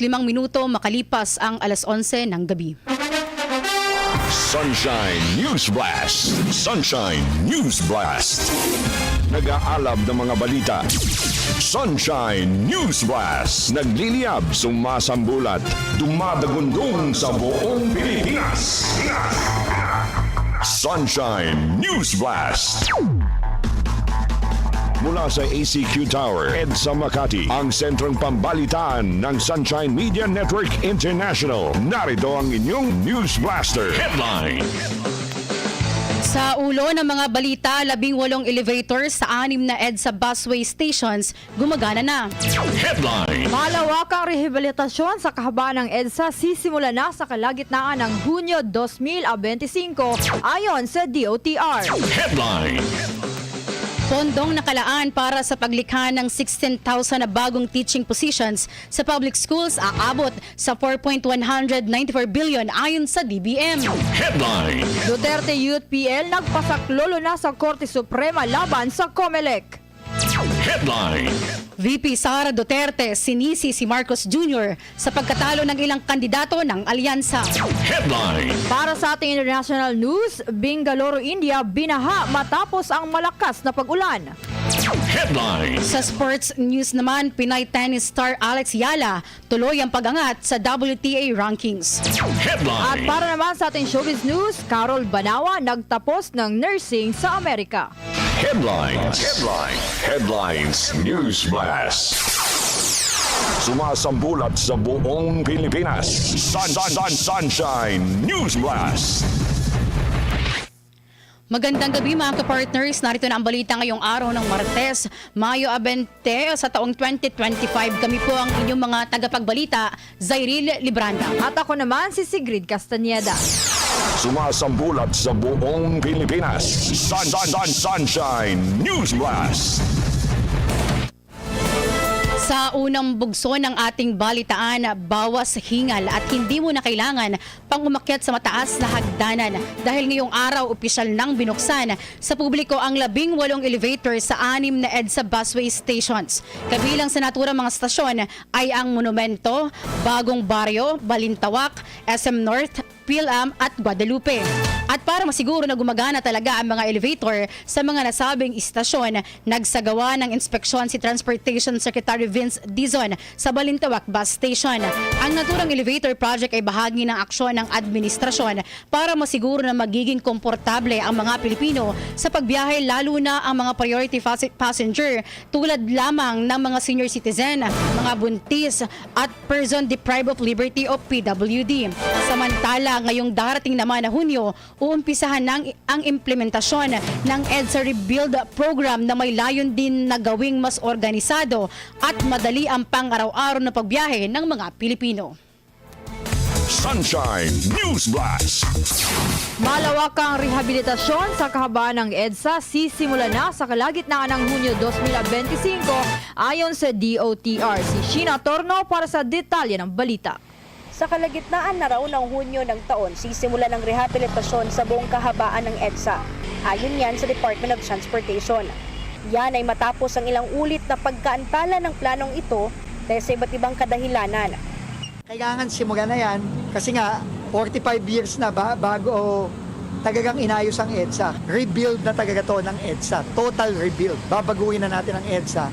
Limang minuto makalipas ang alas 11 ng gabi. Sunshine News Blast. Sunshine News Blast. Nag-aalab ng mga balita. Sunshine News Blast. Nagliliyab, sumasambulat, dumadagundong sa buong Pilipinas. Sunshine News Blast. Mula sa ACQ Tower, EDSA Makati, ang sentrong pambalitaan ng Sunshine Media Network International. Narito ang inyong News Blaster. Headline. Sa ulo ng mga balita, labing walong elevators sa anim na EDSA busway stations gumagana na. Headline. Malawakang rehabilitasyon sa kahabaan ng EDSA sisimula na sa kalagitnaan ng Hunyo 2025 ayon sa DOTR. Headline. Pondong nakalaan para sa paglikha ng 16,000 na bagong teaching positions sa public schools aabot sa 4.194 billion ayon sa DBM. Headline. Duterte Youth PL nagpasaklolo na sa Korte Suprema laban sa COMELEC. Headline. VP Sara Duterte sinisi si Marcos Jr. sa pagkatalo ng ilang kandidato ng alyansa. Headline. Para sa ating international news, Bangalore, India binaha matapos ang malakas na pag-ulan. Headline. Sa sports news naman, Pinay tennis star Alex Yala tuloy ang pag-angat sa WTA rankings. At Headline. para naman sa ating showbiz news, Carol Banawa nagtapos ng nursing sa Amerika. Headlines. Headline. Headlines News Blast. Sumasambulat sa buong Pilipinas. Sun, sun, sun, Sunshine News Blast. Magandang gabi mga kapartners. Narito na ang balita ngayong araw ng Martes, Mayo 20 sa taong 2025. Kami po ang inyong mga tagapagbalita, Zairil Libranda. At ako naman si Sigrid Castañeda. Sumasambulat sa buong Pilipinas. Sun, sun, sun, Sunshine News Blast. Sa unang bugso ng ating balitaan, bawas hingal at hindi mo na kailangan pang umakyat sa mataas na hagdanan dahil ngayong araw opisyal nang binuksan sa publiko ang labing walong elevator sa anim na EDSA busway stations. Kabilang sa naturang mga stasyon ay ang Monumento, Bagong Baryo, Balintawak, SM North, PhilAm at Guadalupe. At para masiguro na gumagana talaga ang mga elevator sa mga nasabing istasyon, nagsagawa ng inspeksyon si Transportation Secretary Vince Dizon sa Balintawak Bus Station. Ang naturang elevator project ay bahagi ng aksyon ng administrasyon para masiguro na magiging komportable ang mga Pilipino sa pagbiyahe lalo na ang mga priority passenger tulad lamang ng mga senior citizen, mga buntis at person deprived of liberty o PWD. Samantala, ngayong darating naman na Hunyo, uumpisahan ng ang implementasyon ng EDSA Rebuild Program na may layon din na gawing mas organisado at madali ang pang-araw-araw na pagbiyahe ng mga Pilipino. Sunshine News Blast. Malawakang rehabilitasyon sa kahabaan ng EDSA sisimula na sa kalagitnaan ng Hunyo 2025 ayon sa DOTR. Si Sheena Torno para sa detalye ng balita. Sa kalagitnaan na raw ng Hunyo ng taon, sisimula ng rehabilitasyon sa buong kahabaan ng EDSA. Ayon yan sa Department of Transportation. Yan ay matapos ang ilang ulit na pagkaantala ng planong ito dahil sa iba't ibang kadahilanan. Kailangan simulan na yan kasi nga 45 years na ba bago tagagang inayos ang EDSA. Rebuild na talaga to ng EDSA. Total rebuild. Babaguhin na natin ang EDSA.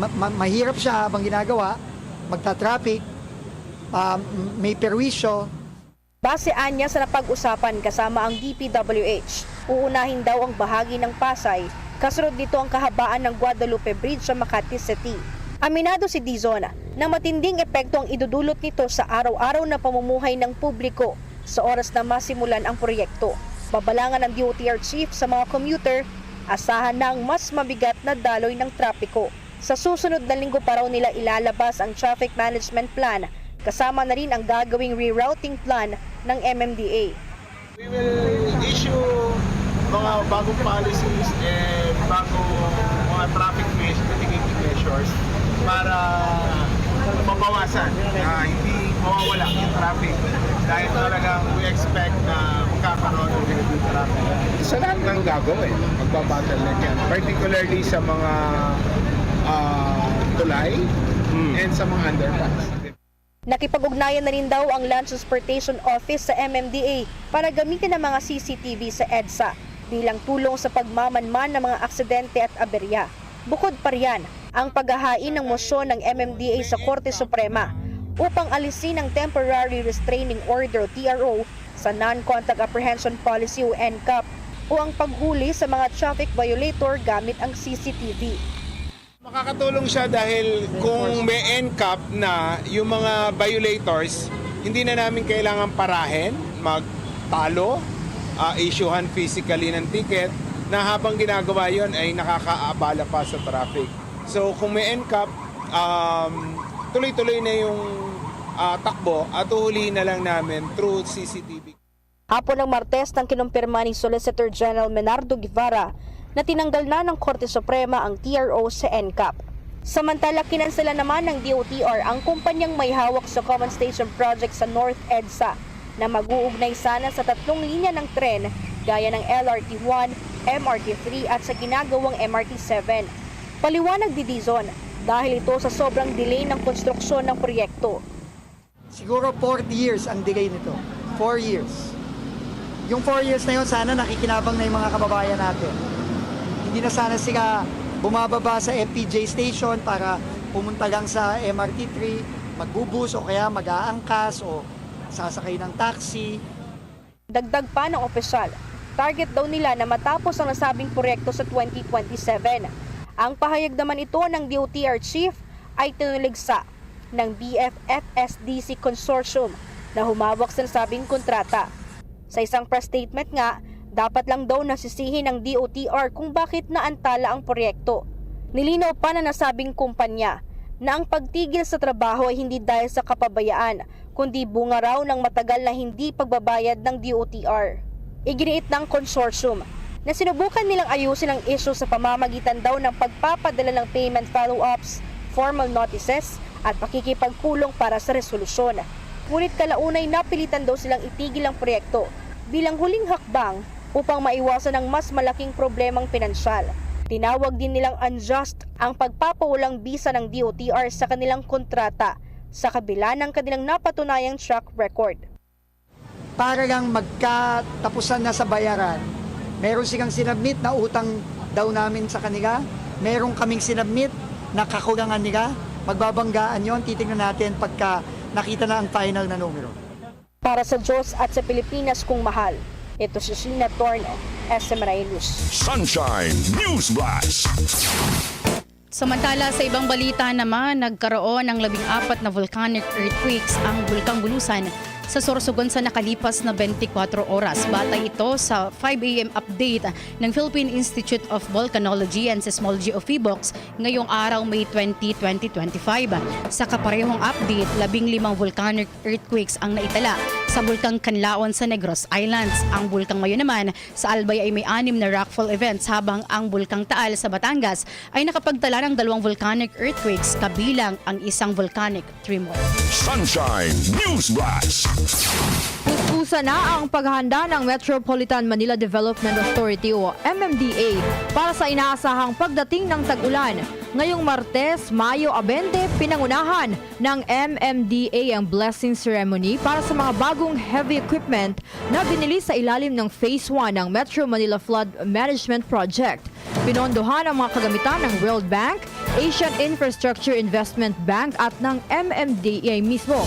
Ma- ma- mahirap siya habang ginagawa. Magta-traffic. Um, may perwisyo. Base anya sa napag-usapan kasama ang DPWH, uunahin daw ang bahagi ng Pasay, kasunod nito ang kahabaan ng Guadalupe Bridge sa Makati City. Aminado si Dizon na matinding epekto ang idudulot nito sa araw-araw na pamumuhay ng publiko sa oras na masimulan ang proyekto. Babalangan ng DOTR chief sa mga commuter, asahan ng mas mabigat na daloy ng trapiko. Sa susunod na linggo pa raw nila ilalabas ang traffic management plan kasama na rin ang gagawing rerouting plan ng MMDA. We will issue mga bagong policies and bagong mga traffic measures, mitigating measures para mabawasan na hindi mawawala yung traffic dahil talagang we expect na magkakaroon ng heavy traffic. Sa lahat ng gagawin, magbabottleneck yan. Particularly sa mga ah, tulay and sa mga underpass. Nakipag-ugnayan na rin daw ang Land Transportation Office sa MMDA para gamitin ang mga CCTV sa EDSA bilang tulong sa pagmamanman ng mga aksidente at aberya. Bukod pa riyan, ang paghahain ng mosyon ng MMDA sa Korte Suprema upang alisin ang Temporary Restraining Order TRO sa Non-Contact Apprehension Policy o NCAP o ang paghuli sa mga traffic violator gamit ang CCTV. Makakatulong siya dahil kung may NCAP na yung mga violators, hindi na namin kailangan parahin, magtalo, uh, issuehan physically ng ticket na habang ginagawa yon ay nakakaabala pa sa traffic. So kung may NCAP, um, tuloy-tuloy na yung ah, takbo at uhulihin na lang namin through CCTV. Hapon ng Martes nang kinumpirma ni Solicitor General Menardo Guevara na tinanggal na ng Korte Suprema ang TRO sa NCAP. Samantala, kinansela naman ng DOTR ang kumpanyang may hawak sa Common Station Project sa North EDSA na mag-uugnay sana sa tatlong linya ng tren gaya ng LRT1, MRT3 at sa ginagawang MRT7. Paliwanag ni Dizon dahil ito sa sobrang delay ng konstruksyon ng proyekto. Siguro 40 years ang delay nito. 4 years. Yung 4 years na yun, sana nakikinabang na yung mga kababayan natin. Hindi na sana sila bumababa sa FPJ station para pumunta lang sa MRT3, magbubus o kaya mag-aangkas o sasakay ng taxi. Dagdag pa ng opisyal, target daw nila na matapos ang nasabing proyekto sa 2027. Ang pahayag naman ito ng DOTR Chief ay tinuligsa ng BFFSDC Consortium na humawak sa nasabing kontrata. Sa isang press statement nga, dapat lang daw nasisihin ng DOTR kung bakit naantala ang proyekto. Nilinaw pa na nasabing kumpanya na ang pagtigil sa trabaho ay hindi dahil sa kapabayaan, kundi bunga raw ng matagal na hindi pagbabayad ng DOTR. Iginiit ng consortium na sinubukan nilang ayusin ang issue sa pamamagitan daw ng pagpapadala ng payment follow-ups, formal notices at pakikipagpulong para sa resolusyon. Ngunit kalaunay napilitan daw silang itigil ang proyekto bilang huling hakbang upang maiwasan ang mas malaking problemang pinansyal. Tinawag din nilang unjust ang pagpapawalang bisa ng DOTR sa kanilang kontrata sa kabila ng kanilang napatunayang track record. Para lang magkatapusan na sa bayaran, meron silang sinabmit na utang daw namin sa kanila. Meron kaming sinabmit na kakulangan nila. Magbabanggaan yon titingnan natin pagka nakita na ang final na numero. Para sa Diyos at sa Pilipinas kung mahal, ito si SMRI News. Sunshine News Blast. Samantala sa ibang balita naman, nagkaroon ng labing apat na volcanic earthquakes ang Bulkang Bulusan sa Sorsogon sa nakalipas na 24 oras. Batay ito sa 5 a.m. update ng Philippine Institute of Volcanology and Seismology of PHIVOLCS ngayong araw May 20, 2025. Sa kaparehong update, labing limang volcanic earthquakes ang naitala sa Bulkang Kanlaon sa Negros Islands. Ang Bulkang Mayo naman sa Albay ay may anim na rockfall events habang ang Bulkang Taal sa Batangas ay nakapagtala ng dalawang volcanic earthquakes kabilang ang isang volcanic tremor. Sunshine News Blast. Puspusa na ang paghahanda ng Metropolitan Manila Development Authority o MMDA para sa inaasahang pagdating ng tag-ulan. Ngayong Martes, Mayo 20, pinangunahan ng MMDA ang blessing ceremony para sa mga bagong heavy equipment na binili sa ilalim ng Phase 1 ng Metro Manila Flood Management Project. Pinondohan ang mga kagamitan ng World Bank, Asian Infrastructure Investment Bank at ng MMDA mismo.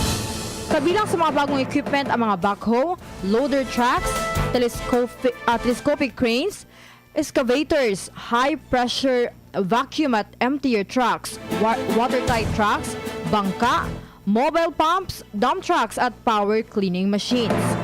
Kabilang sa mga bagong equipment ang mga backhoe, loader trucks, telescopic, uh, telescopic cranes, excavators, high-pressure vacuum at emptier trucks, wa- watertight trucks, bangka, mobile pumps, dump trucks at power cleaning machines.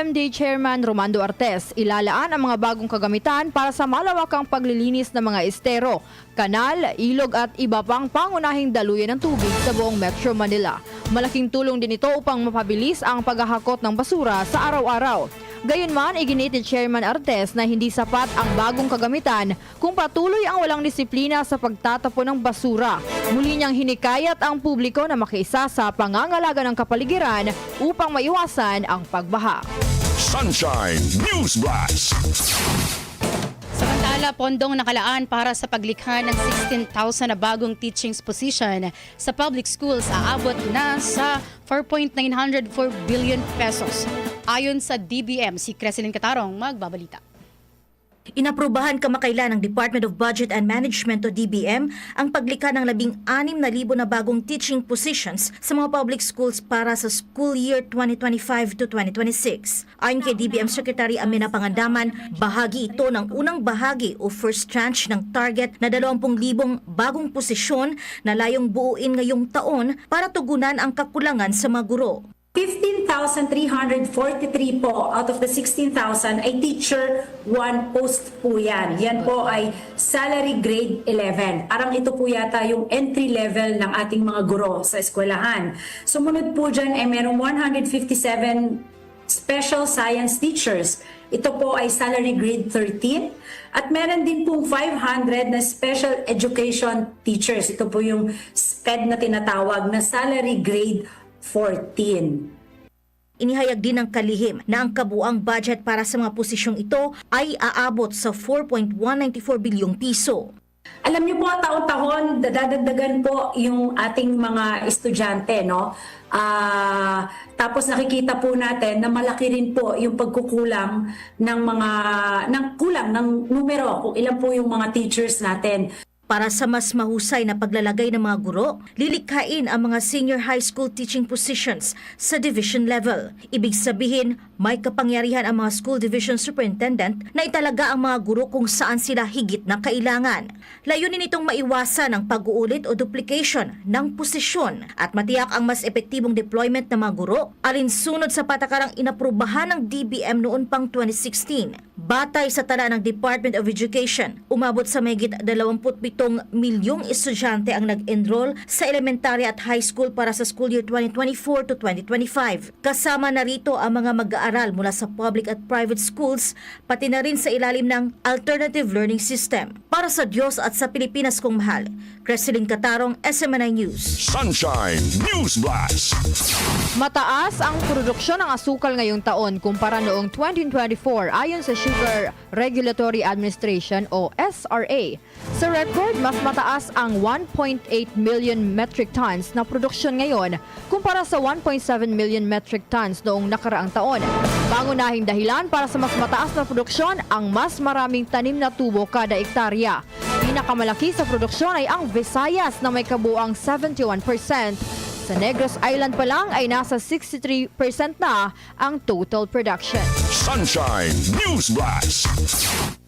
DepEd Chairman Romando Artes, ilalaan ang mga bagong kagamitan para sa malawakang paglilinis ng mga estero, kanal, ilog at iba pang pangunahing daluyan ng tubig sa buong Metro Manila. Malaking tulong din ito upang mapabilis ang paghahakot ng basura sa araw-araw. Gayunman, iginit ni Chairman Artes na hindi sapat ang bagong kagamitan kung patuloy ang walang disiplina sa pagtatapon ng basura. Muli niyang hinikayat ang publiko na makiisa sa pangangalaga ng kapaligiran upang maiwasan ang pagbaha. Sunshine News Blast. Samantala, pondong nakalaan para sa paglikha ng 16,000 na bagong teaching position sa public schools aabot na sa 4.904 billion pesos. Ayon sa DBM, si Creselin Catarong magbabalita. Inaprubahan kamakailan ng Department of Budget and Management o DBM ang paglikha ng labing anim na libo na bagong teaching positions sa mga public schools para sa school year 2025 to 2026. Ayon kay DBM Secretary Amina Pangandaman, bahagi ito ng unang bahagi o first tranche ng target na 20,000 bagong posisyon na layong buuin ngayong taon para tugunan ang kakulangan sa mga guro. 15,343 po out of the 16,000 ay teacher one post po yan. Yan po ay salary grade 11. Parang ito po yata yung entry level ng ating mga guro sa eskwelahan. Sumunod po dyan ay merong 157 special science teachers. Ito po ay salary grade 13 at meron din pong 500 na special education teachers. Ito po yung SPED na tinatawag na salary grade 14. Inihayag din ng kalihim na ang kabuang budget para sa mga posisyong ito ay aabot sa 4.194 bilyong piso. Alam niyo po, taon-taon, dadagdagan po yung ating mga estudyante, no? Ah, tapos nakikita po natin na malaki rin po yung pagkukulang ng mga ng kulang ng numero kung ilan po yung mga teachers natin. Para sa mas mahusay na paglalagay ng mga guro, lilikhain ang mga senior high school teaching positions sa division level. Ibig sabihin, may kapangyarihan ang mga school division superintendent na italaga ang mga guro kung saan sila higit na kailangan. Layunin itong maiwasan ang pag-uulit o duplication ng posisyon at matiyak ang mas epektibong deployment ng mga guro alinsunod sa patakarang inaprubahan ng DBM noon pang 2016. Batay sa tala ng Department of Education, umabot sa mahigit 27 milyong estudyante ang nag-enroll sa elementary at high school para sa school year 2024 to 2025. Kasama na rito ang mga mag-aaral mula sa public at private schools, pati na rin sa ilalim ng Alternative Learning System. Para sa Diyos at sa Pilipinas kong mahal, Creseline Catarong, SMNI News. Sunshine News Blast. Mataas ang produksyon ng asukal ngayong taon kumpara noong 2024 ayon sa Sugar Regulatory Administration o SRA. Sa record, mas mataas ang 1.8 million metric tons na produksyon ngayon kumpara sa 1.7 million metric tons noong nakaraang taon. Pangunahing dahilan para sa mas mataas na produksyon ang mas maraming tanim na tubo kada ektarya. Pinakamalaki sa produksyon ay ang Visayas na may kabuang 71%. Sa Negros Island pa lang ay nasa 63% na ang total production. Sunshine News Blast.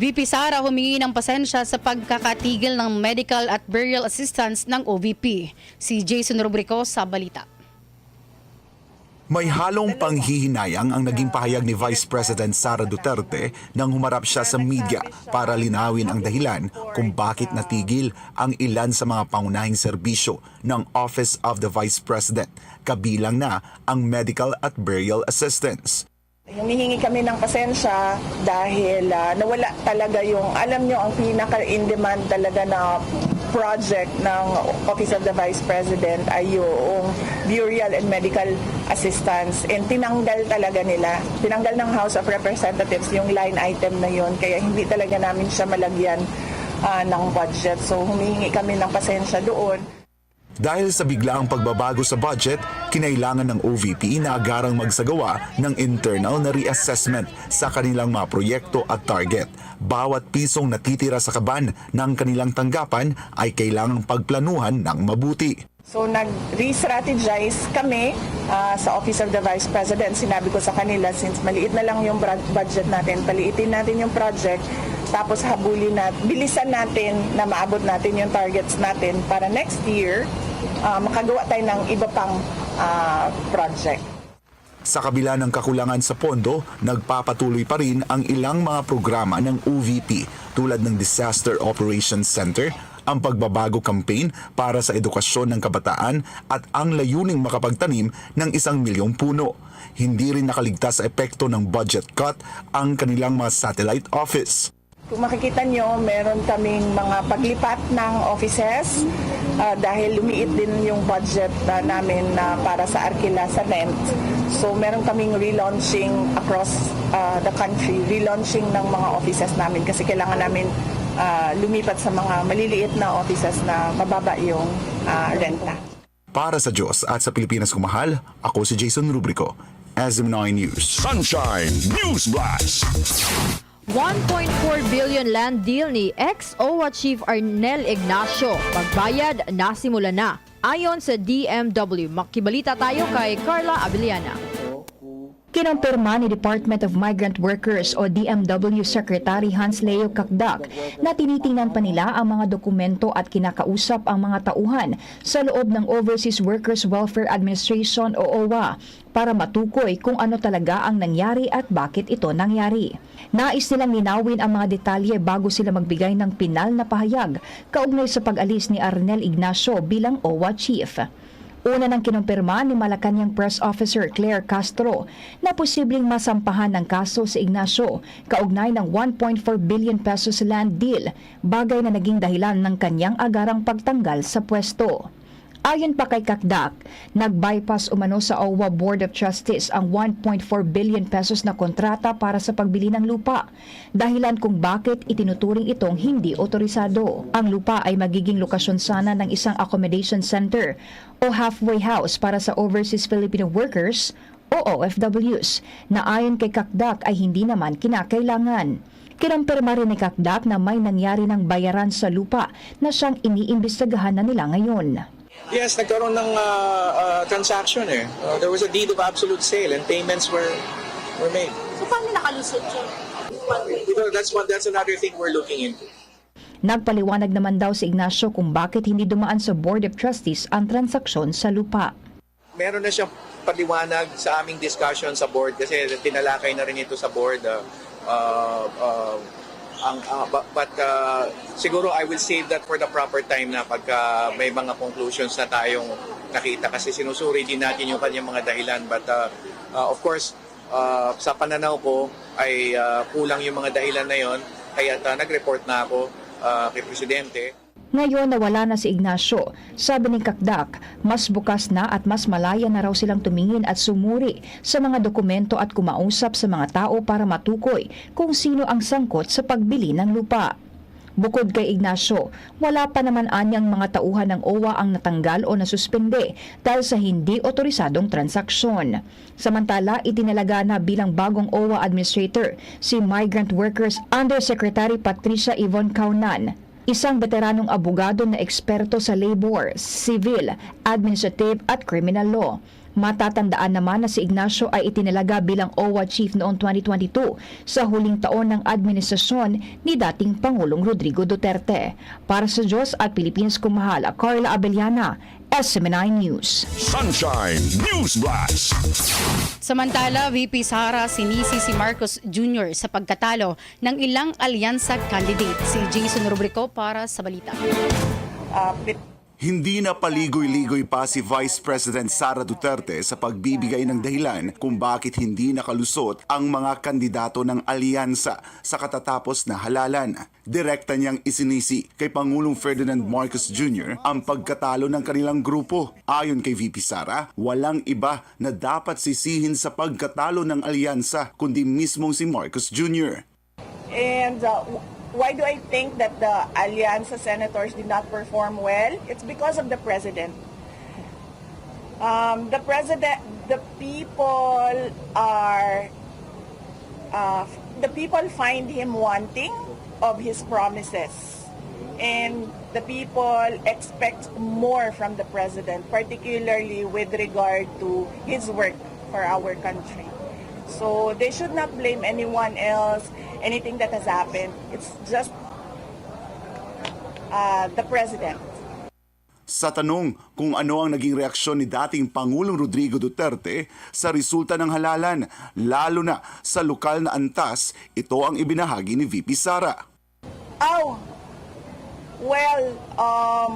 VP Sara humingi ng pasensya sa pagkakatigil ng medical at burial assistance ng OVP. Si Jason Rubrico sa balita. May halong panghihinayang ang naging pahayag ni Vice President Sara Duterte nang humarap siya sa media para linawin ang dahilan kung bakit natigil ang ilan sa mga pangunahing serbisyo ng Office of the Vice President, kabilang na ang medical at burial assistance. Humihingi kami ng pasensya dahil ah, nawala talaga yung, alam nyo, ang pinaka-in-demand talaga na project ng Office of the Vice President ay yung burial and medical assistance. And tinanggal talaga nila, tinanggal ng House of Representatives yung line item na yun, kaya hindi talaga namin siya malagyan ah, ng budget. So humihingi kami ng pasensya doon. Dahil sa biglaang pagbabago sa budget, kinailangan ng OVP na agarang magsagawa ng internal na reassessment sa kanilang mga proyekto at target. Bawat pisong natitira sa kaban ng kanilang tanggapan ay kailangang pagplanuhan ng mabuti. So nag-re-strategize kami ah, sa Office of the Vice President. Sinabi ko sa kanila, since maliit na lang yung budget natin, paliitin natin yung project, tapos habulin natin, bilisan natin na maabot natin yung targets natin para next year, ah, makagawa tayo ng iba pang ah, project. Sa kabila ng kakulangan sa pondo, nagpapatuloy pa rin ang ilang mga programa ng UVP tulad ng Disaster Operations Center, ang pagbabago campaign para sa edukasyon ng kabataan at ang layuning makapagtanim ng isang milyong puno. Hindi rin nakaligtas sa epekto ng budget cut ang kanilang mga satellite office. Kung makikita nyo, meron kaming mga paglipat ng offices ah, dahil lumiit din yung budget ah, namin na para sa Arkila sa rent. So meron kaming relaunching across ah, the country, relaunching ng mga offices namin kasi kailangan namin ah, lumipat sa mga maliliit na offices na mababa yung ah, renta. Para sa Diyos at sa Pilipinas kumahal, ako si Jason Rubrico, SM9 News. Sunshine News Blast. 1.4 billion land deal ni ex-OWA Chief Arnel Ignacio. Pagbayad nasimula na. Ayon sa DMW, makibalita tayo kay Carla Abiliana. Kinumpirma ni Department of Migrant Workers o DMW Secretary Hans Leo Kakdak na tinitingnan pa nila ang mga dokumento at kinakausap ang mga tauhan sa loob ng Overseas Workers Welfare Administration o OWA para matukoy kung ano talaga ang nangyari at bakit ito nangyari. Nais nilang linawin ang mga detalye bago sila magbigay ng pinal na pahayag kaugnay sa pag-alis ni Arnel Ignacio bilang OWA Chief. Una nang kinumpirma ni Malacanang Press Officer Claire Castro na posibleng masampahan ng kaso si Ignacio kaugnay ng 1.4 billion pesos land deal, bagay na naging dahilan ng kanyang agarang pagtanggal sa pwesto. Ayon pa kay Kakdak, nag-bypass umano sa OWA Board of Trustees ang 1.4 billion pesos na kontrata para sa pagbili ng lupa, dahilan kung bakit itinuturing itong hindi otorisado. Ang lupa ay magiging lokasyon sana ng isang accommodation center o halfway house para sa overseas Filipino workers o OFWs na ayon kay Kakdak ay hindi naman kinakailangan. Kinumpirma rin ni Kakdak na may nangyari ng bayaran sa lupa na siyang iniimbestagahan na nila ngayon. Yes, nagkaroon ng uh, uh, transaction eh. Uh, there was a deed of absolute sale and payments were were made. So, paano nakalusot siya? You know, that's one that's another thing we're looking into. Nagpaliwanag naman daw si Ignacio kung bakit hindi dumaan sa Board of Trustees ang transaksyon sa lupa. Meron na siyang paliwanag sa aming discussion sa board kasi tinalakay na rin ito sa board. Uh, uh, uh, ang, uh, but but, uh, siguro I will save that for the proper time na pagka may mga conclusions na tayong nakita kasi sinusuri din natin yung kanyang mga dahilan. But uh, uh, of course, uh, sa pananaw ko ay uh, kulang yung mga dahilan na yon kaya uh, nag-report na ako uh, kay Presidente. Ngayon nawala na si Ignacio. Sabi ni Kakdak, mas bukas na at mas malaya na raw silang tumingin at sumuri sa mga dokumento at kumausap sa mga tao para matukoy kung sino ang sangkot sa pagbili ng lupa. Bukod kay Ignacio, wala pa naman anyang mga tauhan ng OWA ang natanggal o nasuspende dahil sa hindi otorisadong transaksyon. Samantala, itinalaga na bilang bagong OWA Administrator si Migrant Workers Undersecretary Patricia Yvonne Kaunan isang veteranong abogado na eksperto sa labor, civil, administrative at criminal law. Matatandaan naman na si Ignacio ay itinalaga bilang OWA chief noong 2022 sa huling taon ng administrasyon ni dating Pangulong Rodrigo Duterte. Para sa Diyos at Pilipinas kumahal, Carla Abellana, SMNI News. Sunshine News Blast. Samantala, VP Sara sinisi si Marcos Jr. sa pagkatalo ng ilang alyansa candidate. Si Jason Rubrico para sa balita. Bit- Hindi na paligoy-ligoy pa si Vice President Sara Duterte sa pagbibigay ng dahilan kung bakit hindi nakalusot ang mga kandidato ng alyansa sa katatapos na halalan. Direkta niyang isinisi kay Pangulong Ferdinand Marcos Jr. ang pagkatalo ng kanilang grupo. Ayon kay VP Sara, walang iba na dapat sisihin sa pagkatalo ng alyansa kundi mismong si Marcos Jr. And uh, why do I think that the Alianza senators did not perform well? It's because of the president. Um, the president, the people are, uh, the people find him wanting of his promises. And the people expect more from the president, particularly with regard to his work for our country. So they should not blame anyone else, anything that has happened. It's just uh, the president. Sa tanong kung ano ang naging reaksyon ni dating Pangulong Rodrigo Duterte sa resulta ng halalan, lalo na sa lokal na antas, ito ang ibinahagi ni VP Sara. Oh, well, um,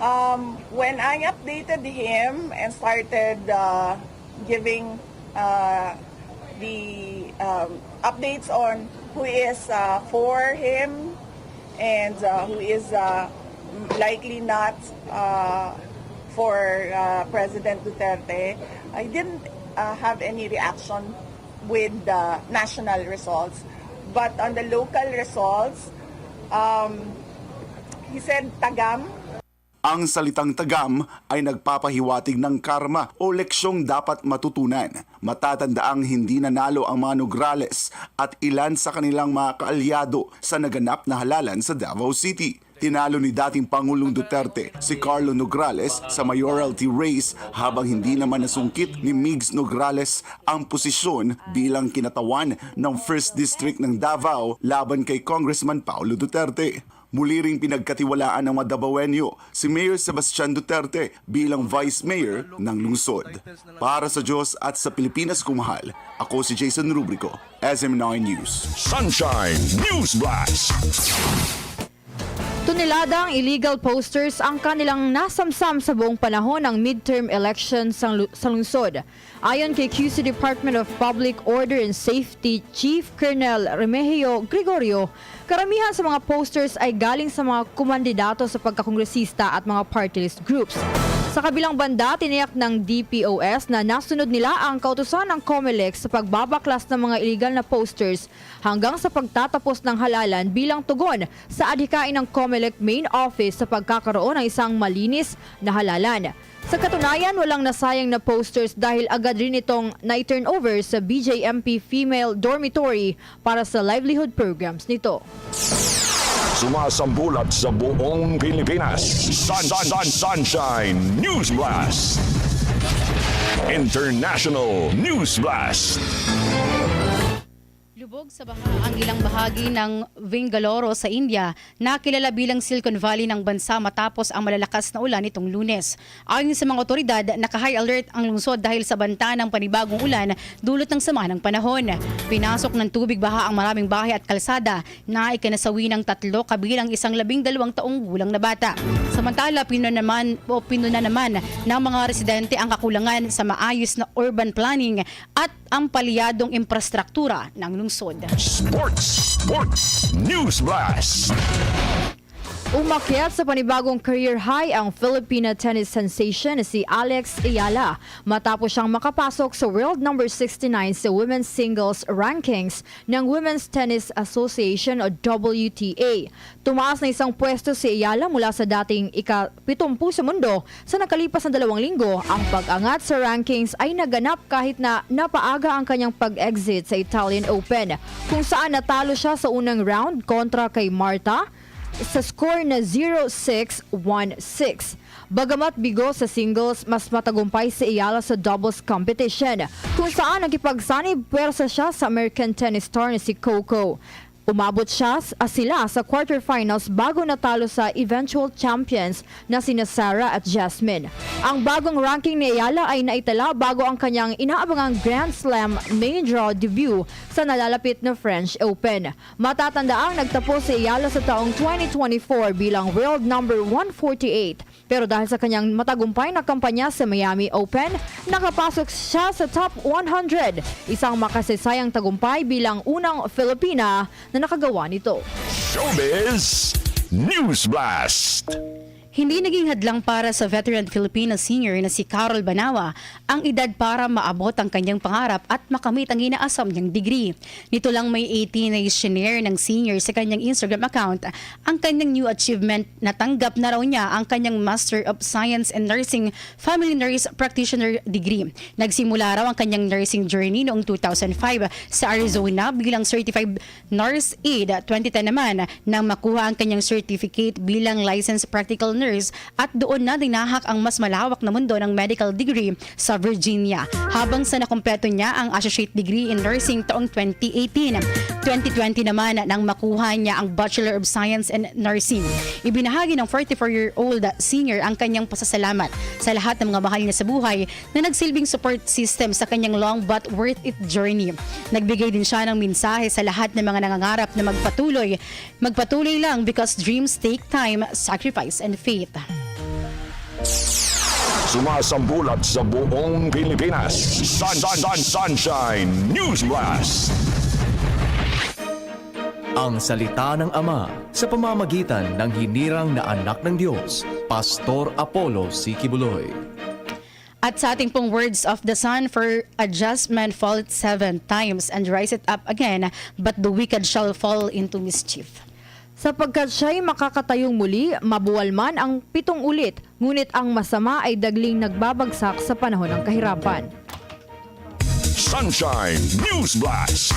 um, when I updated him and started uh, giving uh, the um, updates on who is uh, for him and uh, who is uh, likely not uh, for uh, President Duterte, I didn't uh, have any reaction with the national results. But on the local results, um, he said tagam, Ang salitang tagam ay nagpapahiwatig ng karma o leksyong dapat matutunan. Matatandaang hindi nanalo ang mga Nograles at ilan sa kanilang mga kaalyado sa naganap na halalan sa Davao City. Tinalo ni dating Pangulong Duterte si Carlo Nograles sa mayoralty race habang hindi naman nasungkit ni Migs Nograles ang posisyon bilang kinatawan ng 1st District ng Davao laban kay Congressman Paulo Duterte. Muli ring pinagkatiwalaan ng mga si Mayor Sebastian Duterte bilang Vice Mayor ng lungsod. Para sa Diyos at sa Pilipinas kumahal, ako si Jason Rubrico, SM9 News. Sunshine News Blast. Tuniladang illegal posters ang kanilang nasamsam sa buong panahon ng midterm lu- sa lungsod. Ayon kay QC Department of Public Order and Safety Chief Colonel Remigio Gregorio, karamihan sa mga posters ay galing sa mga kumandidato sa pagkakongresista at mga party list groups. Sa kabilang banda, tiniyak ng DPOS na nasunod nila ang kautusan ng COMELEC sa pagbabaklas ng mga illegal na posters hanggang sa pagtatapos ng halalan bilang tugon sa adhikain ng COMELEC main office sa pagkakaroon ng isang malinis na halalan. Sa katunayan, walang nasayang na posters dahil agad rin itong na-turn over sa BJMP Female Dormitory para sa livelihood programs nito. Sumasambulat sa buong Pilipinas. Sun, sun, sun, Sunshine News Blast. International News Blast. Lubog sa baha ang ilang bahagi ng Vingaloro sa India na kilala bilang Silicon Valley ng bansa matapos ang malalakas na ulan nitong lunes. Ayon sa mga otoridad, naka-high alert ang lungsod dahil sa banta ng panibagong ulan dulot ng sama ng panahon. Pinasok ng tubig baha ang maraming bahay at kalsada na ikinasawi ng tatlo kabilang isang labing dalawang taong gulang na bata. Samantala, pinuna naman, o pinuna naman ng mga residente ang kakulangan sa maayos na urban planning at ang paliyadong infrastruktura ng lungsod. Sports, Sports News Blast. Umakyat sa panibagong career high ang Filipina tennis sensation si Alex Ayala matapos siyang makapasok sa world number 69 sa women's singles rankings ng Women's Tennis Association o WTA. Tumaas na isang pwesto si Ayala mula sa dating ika-70 sa mundo sa nakalipas na dalawang linggo. Ang pag-angat sa rankings ay naganap kahit na napaaga ang kanyang pag-exit sa Italian Open kung saan natalo siya sa unang round kontra kay Marta sa score na 0-6-1-6. Bagamat bigo sa singles, mas matagumpay si Ayala sa doubles competition kung saan nakipagsanib pwersa siya sa American tennis star na si Coco. Umabot siya uh, sila sa quarterfinals bago natalo sa eventual champions na sina Sarah at Jasmine. Ang bagong ranking ni Ayala ay naitala bago ang kanyang inaabangang Grand Slam main draw debut sa nalalapit na French Open. Matatandaang nagtapos si Ayala sa taong 2024 bilang world number 148 pero dahil sa kanyang matagumpay na kampanya sa Miami Open, nakapasok siya sa top 100. Isang makasaysayang tagumpay bilang unang Filipina na nakagawa nito. Showbiz News Blast. Hindi naging hadlang para sa veteran Filipino singer na si Carol Banawa ang edad para maabot ang kanyang pangarap at makamit ang inaasam niyang degree. Nito lang may 18 na sinare ng senior sa kanyang Instagram account ang kanyang new achievement na tanggap na raw niya ang kanyang Master of Science and Nursing Family Nurse Practitioner degree. Nagsimula raw ang kanyang nursing journey noong 2005 sa Arizona bilang Certified Nurse Aide. 2010 naman nang makuha ang kanyang certificate bilang Licensed Practical Nurse nurse at doon na dinahak ang mas malawak na mundo ng medical degree sa Virginia. Habang sa nakumpleto niya ang associate degree in nursing taong 2018. 2020 naman nang makuha niya ang Bachelor of Science in Nursing. Ibinahagi ng 44-year-old senior ang kanyang pasasalamat sa lahat ng mga mahal niya sa buhay na nagsilbing support system sa kanyang long but worth it journey. Nagbigay din siya ng mensahe sa lahat ng mga nangangarap na magpatuloy. Magpatuloy lang because dreams take time, sacrifice, and faith. Sumasambulat sa buong Pilipinas. Sun, sun, sun, Sunshine News Blast. Ang salita ng Ama sa pamamagitan ng hinirang na anak ng Diyos, Pastor Apollo Sikibuloy. At sa ating pong words of the sun, for a just man falleth seven times and rise it up again, but the wicked shall fall into mischief. Sapagkat siya'y makakatayong muli, mabuwal man ang pitong ulit, ngunit ang masama ay dagling nagbabagsak sa panahon ng kahirapan. Sunshine News Blast.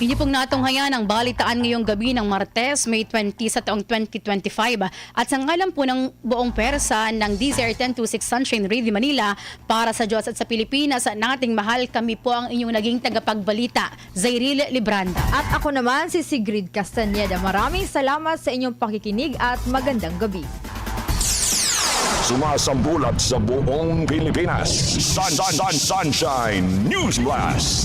Inyo pong natunghayan ang balitaan ngayong gabi ng Martes, May 20 sa taong 2025. At sa ngalan po ng buong persa ng DZR 1026 Sunshine Radio Manila para sa Diyos at sa Pilipinas, nating mahal kami po ang inyong naging tagapagbalita, Zairil Libranda. At ako naman si Sigrid Castaneda. Maraming salamat sa inyong pakikinig at magandang gabi. Sumasambulat sa buong Pilipinas. Sun, sun, sun, Sunshine News Blast.